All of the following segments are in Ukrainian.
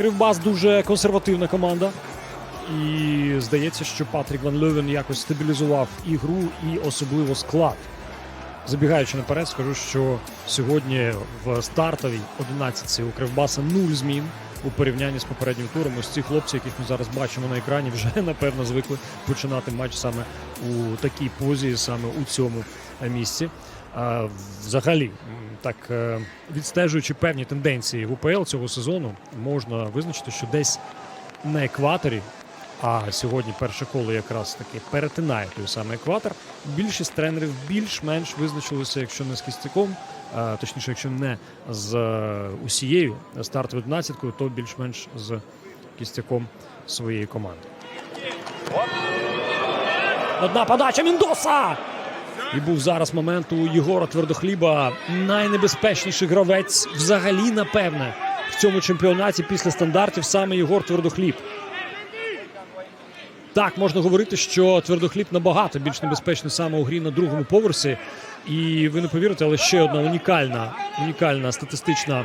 Кривбас дуже консервативна команда. І здається, що Патрік Ван Льовен якось стабілізував і гру, і особливо склад. Забігаючи наперед, скажу, що сьогодні в стартовій 11 у Кривбаса нуль змін у порівнянні з попереднім туром. Ось ці хлопці, яких ми зараз бачимо на екрані, вже напевно звикли починати матч саме у такій позі, саме у цьому місці. А, взагалі, так е, відстежуючи певні тенденції в УПЛ цього сезону, можна визначити, що десь на екваторі. А сьогодні перше коло якраз таки перетинає той самий екватор. Більшість тренерів більш-менш визначилися, якщо не з кістяком, точніше, якщо не з е, усією стартовою 11 то більш-менш з кістяком своєї команди. Одна подача Міндоса! І був зараз момент у Єгора Твердохліба найнебезпечніший гравець взагалі, напевне, в цьому чемпіонаті після стандартів саме Єгор Твердохліб. Так, можна говорити, що твердохліб набагато більш небезпечний саме у грі на другому поверсі. І ви не повірите, але ще одна унікальна, унікальна статистична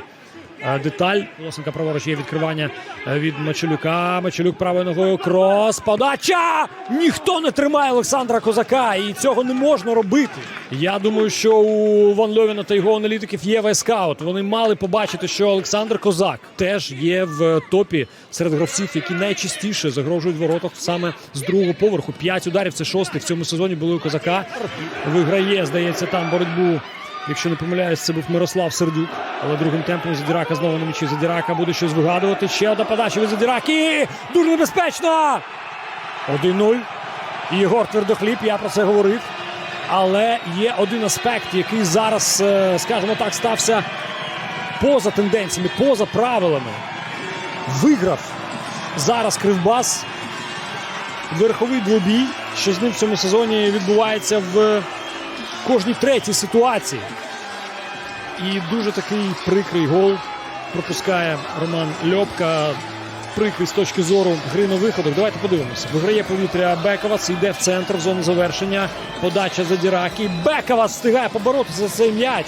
деталь. Лосенка праворуч є відкривання е, від Мачелюка. Мачелюк правою ногою крос. Подача! Ніхто не тримає Олександра Козака, і цього не можна робити. Я думаю, що у Ван Льовіна та його аналітиків є вайскаут. Вони мали побачити, що Олександр Козак теж є в топі серед гравців, які найчастіше загрожують воротах саме з другого поверху. П'ять ударів це шостий в цьому сезоні були у козака. Виграє, здається, там боротьбу. Якщо не помиляюсь, це був Мирослав Сердюк. Але другим темпом Задірака знову на м'ячі. Задірака буде щось вигадувати. Ще одна подача від Задіраки. Дуже небезпечно. 1-0. І Єгор Твердохліб, я про це говорив. Але є один аспект, який зараз, е, скажімо так, стався поза тенденціями, поза правилами. Виграв зараз Кривбас верховий двобій, що з ним в цьому сезоні відбувається в кожній третій ситуації. І дуже такий прикрий гол пропускає Роман Льопка. Прикрий з точки зору гри на виходах. Давайте подивимося. Виграє повітря Бековац, йде в центр в зону завершення. Подача Задіраки. Бековац встигає поборотися за цей м'яч.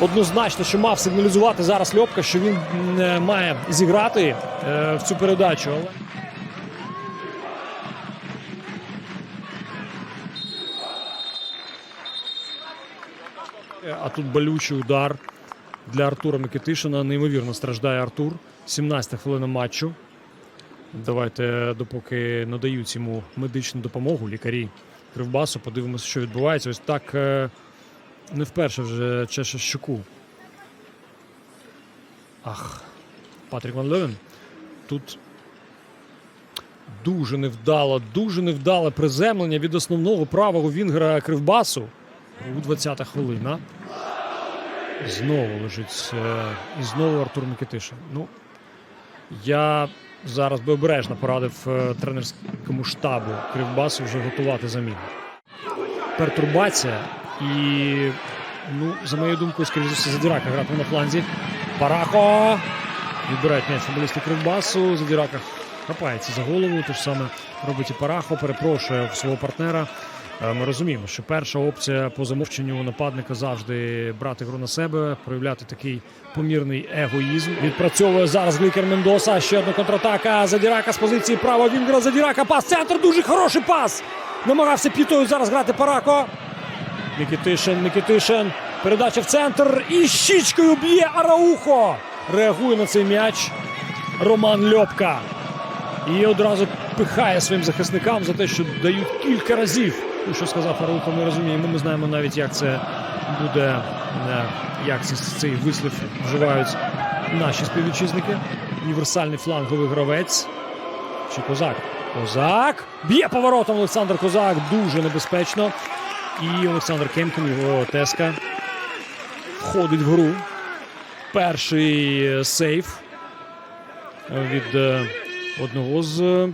Однозначно, що мав сигналізувати зараз Льопка, що він має зіграти е, в цю передачу. А тут болючий удар для Артура Микитишина. Неймовірно страждає Артур. 17 хвилина матчу. Давайте, допоки надають йому медичну допомогу, лікарі Кривбасу, подивимося, що відбувається. Ось так е, не вперше вже чеше щоку. Ах, Патрік Ван Левен. Тут дуже невдало, дуже невдале приземлення від основного правого вінгера Кривбасу. У 20-та хвилина. Знову лежить. е, І знову Артур Микитишин. Ну, я зараз би обережно порадив е, тренерському штабу Кривбасу вже готувати заміну. Пертурбація і, ну, за моєю думкою, скоріше за все, Задірака гратиме на фланзі. Парахо! Відбирають м'яч футболісти Кривбасу. Задірака хапається за голову. Те ж саме робить і Парахо. Перепрошує свого партнера. Е, Ми розуміємо, що перша опція по замовченню нападника завжди брати гру на себе, проявляти такий помірний егоїзм. Відпрацьовує зараз Глікер Мендоса. Ще одна контратака. Задірака з позиції права Вінгера. Задірака пас. Центр дуже хороший пас. Намагався п'ятою зараз грати Парако. Микитишин, Микитишин. Передача в центр. І щічкою б'є Араухо. Реагує на цей м'яч Роман Льопка. І одразу пихає своїм захисникам за те, що дають кілька разів. Що сказав Арухо, ми розуміємо. Ми знаємо навіть, як це буде, е, як цей вислів вживають наші співвітчизники. Універсальний фланговий гравець. Чи козак? Козак. Б'є поворотом Олександр Козак. Дуже небезпечно. І Олександр Кемкін, його теска, входить в гру. Перший е, сейф від е, одного з.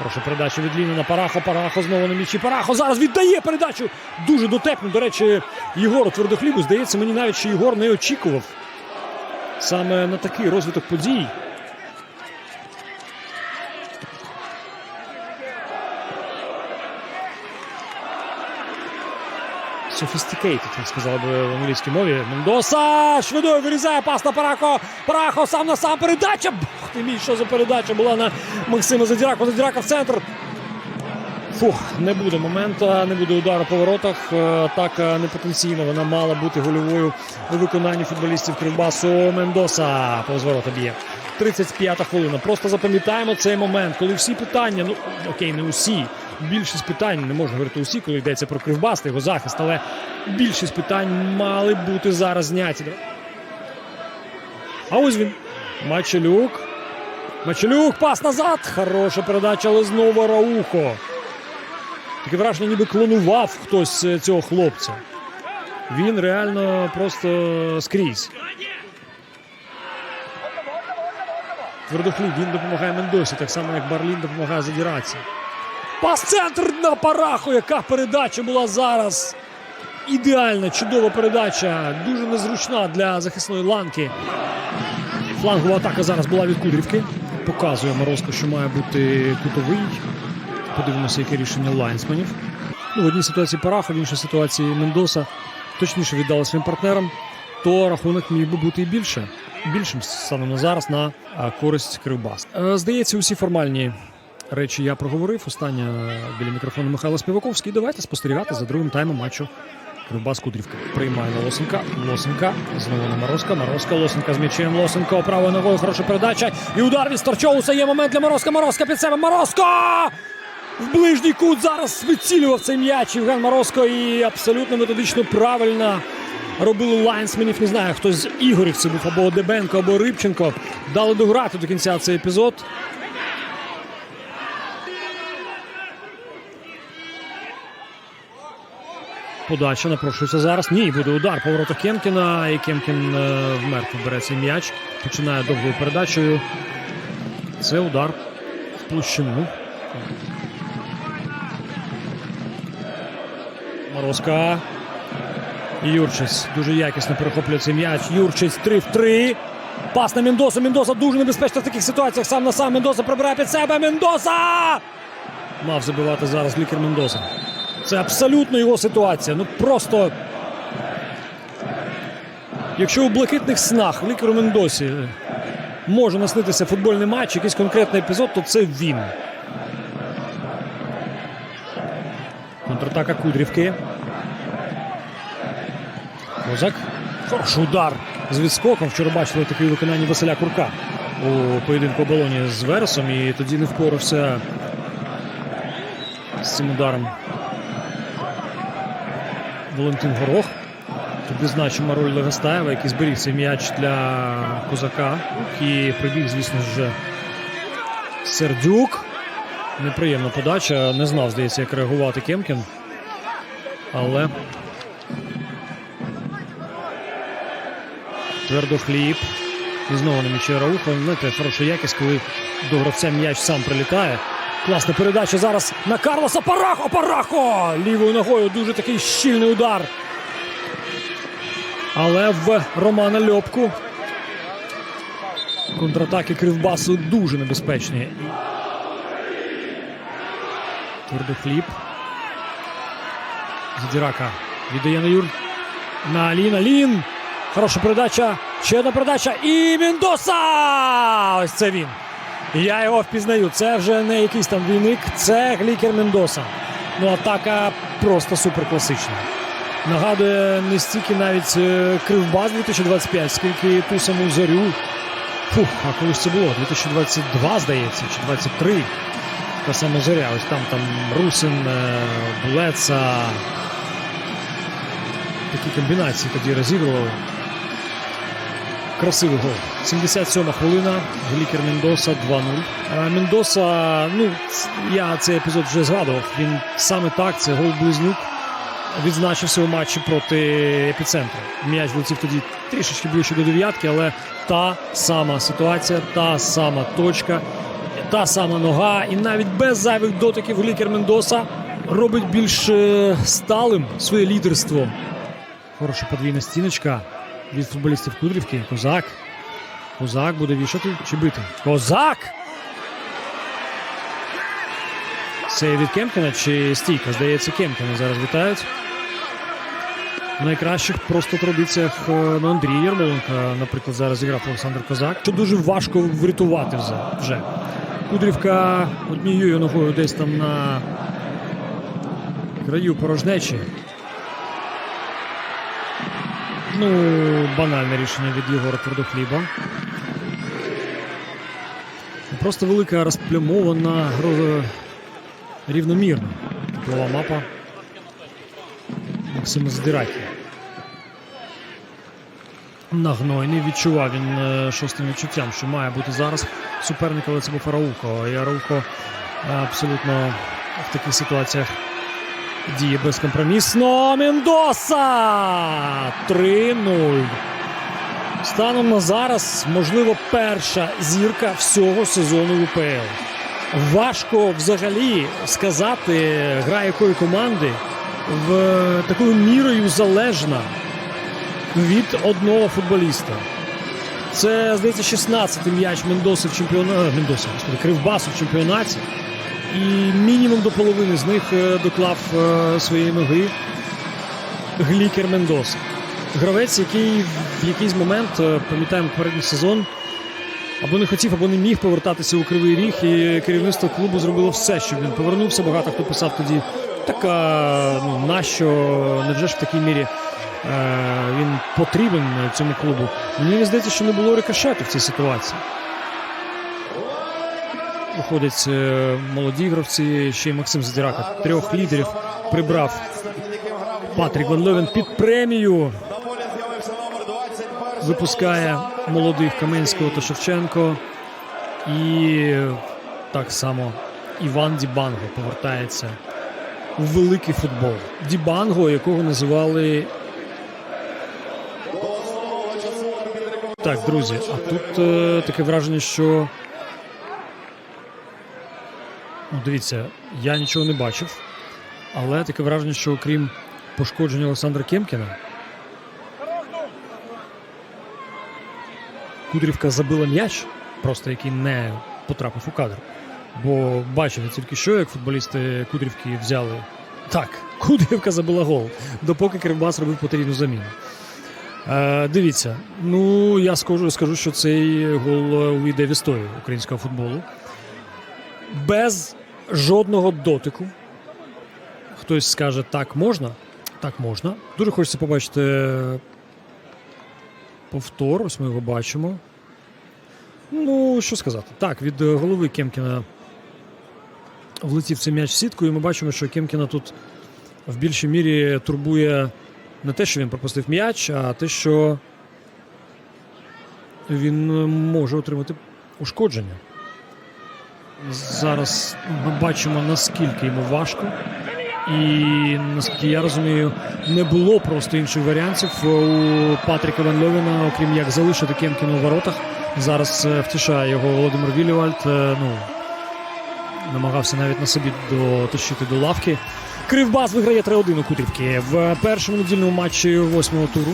Прошу передачу від Ліни на Парахо. Парахо знову на мічі. Парахо зараз віддає передачу. Дуже дотепно. До речі, Єгору Твердохлібу. Здається, мені навіть що Єгор не очікував саме на такий розвиток подій. Sophisticated, як сказали б в англійській мові. Мендоса швидою вирізає пас на Парахо. Парахо сам на сам передача. Бог ти мій, що за передача була на Максима Задірако. Задірака в центр. Фух, не буде моменту, не буде удару по воротах. Е, Атака непотенційна. Вона мала бути гольовою у виконанні футболістів Кривбасу. Мендоса повз ворота б'є. 35-та хвилина. Просто запам'ятаємо цей момент, коли всі питання, ну окей, не усі. Більшість питань не можна говорити усі, коли йдеться про Кривбас та його захист, але більшість питань мали бути зараз зняті. А ось він. Мачелюк. Мачелюк, пас назад. Хороша передача, але знову Раухо. Таке враження, ніби клонував хтось е, цього хлопця. Він реально просто скрізь. Твердохліб, він допомагає Мендосі, так само як Барлін допомагає задіратися. Пас центр на параху. Яка передача була зараз. Ідеальна, чудова передача. Дуже незручна для захисної ланки. Флангова атака зараз була від Кудрівки. Показує Морозко, що має бути кутовий. Подивимося, яке рішення лайнсменів. Ну, в одній ситуації Параха, в іншій ситуації Мендоса точніше віддали своїм партнерам, то рахунок міг би бути і більше. Більшим станом на зараз на користь Кривбас. Е, Здається, усі формальні речі я проговорив. Остання біля мікрофону Михайло Співаковський. Давайте спостерігати за другим таймом матчу. Кривбас Кудрівка. Приймає на Лосенка. Лосенка. Знову на Морозка. Морозка. Лосенка з м'ячем. Лосенко правою ногою. Хороша передача. І удар від Старчоуса. Є момент для Морозка. Морозка під себе. Морозко! В ближній кут зараз вицілював цей м'яч Євген Морозко і абсолютно методично правильно робили лайнсменів. Не знаю, хто з Ігорів це був або Дебенко, або Рибченко. Дали дограти до кінця цей епізод. Подача напрошується зараз. Ні, буде удар по Кемкіна. І Кемкін е, вмертво бере цей м'яч. Починає довгою передачею. Це удар в площину. Морозка. Юрчиць дуже якісно перехоплює цей м'яч. Юрчиць 3 в 3. Пас на Мендоса. Мендоса дуже небезпечно в таких ситуаціях. Сам на сам Мендоса прибирає під себе. Мендоса! Мав забивати зараз лікар Мендоса. Це абсолютно його ситуація. Ну просто. Якщо у блакитних снах лікару Мендосі може наснитися футбольний матч, якийсь конкретний епізод, то це він. Контратака Кудрівки. Козак. Хороший удар з відскоком. Вчора бачили таке виконання Василя Курка у поєдинку оболоні з Вересом. І тоді не впорався з цим ударом. Валентин Горох. Тобі значима роль Легостаєва, який зберіг цей м'яч для козака. І прибіг, звісно ж, Сердюк. Неприємна подача. Не знав, здається, як реагувати Кемкін. Але. Твердохліб. І знову на м'ячі Рауха. Знаєте, хороша якість, коли до гравця м'яч сам прилітає. Класна передача зараз на Карлоса Парахо! Парахо! Лівою ногою дуже такий щільний удар. Але в Романа Льопку контратаки Кривбасу дуже небезпечні. Твердохліб. Задірака віддає на Юр. На Алін. Алін. Хороша передача. Ще одна передача. І Мендоса! Ось це він. Я його впізнаю. Це вже не якийсь там війник, це Глікер Мендоса. Ну, атака просто суперкласична. Нагадує не стільки навіть е, Кривбас 2025, скільки ту саму зорю. Фух, а колись це було? 2022, здається, чи 23. Та сама зоря. Ось там там Русин, е, Блеца. Такі комбінації тоді розігрували. Красивий гол. 77 хвилина. Глікер Мендоса 2-0. А Мендоса, ну, я цей епізод вже згадував. Він саме так, це гол близнюк. Відзначився у матчі проти епіцентру. М'яч влетів тоді трішечки ближче до дев'ятки, але та сама ситуація, та сама точка, та сама нога. І навіть без зайвих дотиків Глікер Мендоса робить більш е, сталим своє лідерство. Хороша подвійна стіночка від футболістів Кудрівки. Козак. Козак буде вішати чи бити? Козак! Це від Кемкіна чи стійка? Здається, Кемкіна зараз вітають. Найкращих просто традиціях е, ну, Андрій Ярмоленко, наприклад, зараз зіграв Олександр Козак. Що дуже важко врятувати вже. Кудрівка однією ногою десь там на краю порожнечі. Ну, банальне рішення від Єгора Твердохліба. Просто велика розплямована рівномірна була мапа Максима Здиракі. Нагнойний відчував він е, шостим відчуттям, що має бути зараз суперник, але це був Араухо. І Араухо е, абсолютно в таких ситуаціях діє безкомпромісно. Мендоса! 3-0. Станом на зараз, можливо, перша зірка всього сезону УПЛ. Важко взагалі сказати, гра якої команди в такою мірою залежна від одного футболіста. Це, здається, 16-й м'яч Мендоси в чемпіонаті. Мендоси, господи, Кривбасу в чемпіонаті. І мінімум до половини з них е, доклав е, своєї ноги Глікер Мендоса. Гравець, який в якийсь момент, е, пам'ятаємо попередній сезон, або не хотів, або не міг повертатися у кривий ріг, і керівництво клубу зробило все, щоб він повернувся. Багато хто писав тоді, така ну нащо, невже ж в такій мірі е, він потрібен цьому клубу. Мені здається, що не було рикошету в цій ситуації. Виходять е, молоді гравці, ще й Максим Задірака. Трьох лідерів прибрав Патрік Ван Левен під премію. На полі з'явився номер 21. Випускає молодих Каменського та Шевченко. І так само Іван Дібанго повертається у великий футбол. Дібанго, якого називали. Так, друзі, а тут е, таке враження, що. Ну, дивіться, я нічого не бачив, але таке враження, що окрім пошкодження Олександра Кемкіна. Кудрівка забила м'яч, просто який не потрапив у кадр. Бо бачили тільки що, як футболісти Кудрівки взяли. Так, Кудрівка забила гол, допоки Кривбас робив потрібну заміну. Е, дивіться, ну я скажу, скажу, що цей гол увійде в історію українського футболу. Без жодного дотику. Хтось скаже, так можна. Так можна. Дуже хочеться побачити е, повтор. Ось ми його бачимо. Ну, що сказати? Так, від е, голови Кемкіна влетів цей м'яч в сітку, і ми бачимо, що Кемкіна тут в більшій мірі турбує не те, що він пропустив м'яч, а те, що він е, може отримати ушкодження. Зараз ми бачимо, наскільки йому важко. І наскільки я розумію, не було просто інших варіантів у Патріка Ван Льовена, окрім як залишити Кемкіна у воротах. Зараз е, втішає його Володимир Вілівальд. Е, Ну, намагався навіть на собі дотащити до лавки. Кривбас виграє 3-1 у Кудрівки в першому недільному матчі восьмого туру.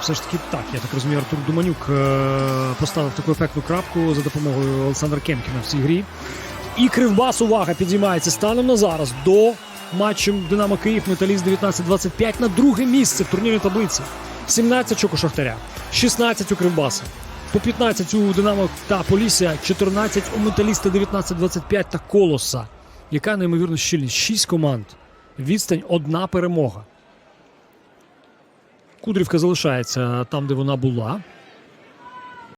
Все ж таки так, я так розумію, Артур Думанюк е, поставив таку ефектну крапку за допомогою Олександра Кемкіна в цій грі. І Кривбас, увага, підіймається станом на зараз до матчу Динамо Київ Металіст 19-25 на друге місце в турнірній таблиці. 17 у Шахтаря, 16 у Кривбаса, по 15 у Динамо та Полісся, 14 у Металіста 19-25 та Колоса. Яка неймовірно щільність? 6 команд. Відстань одна перемога. Кудрівка залишається там, де вона була.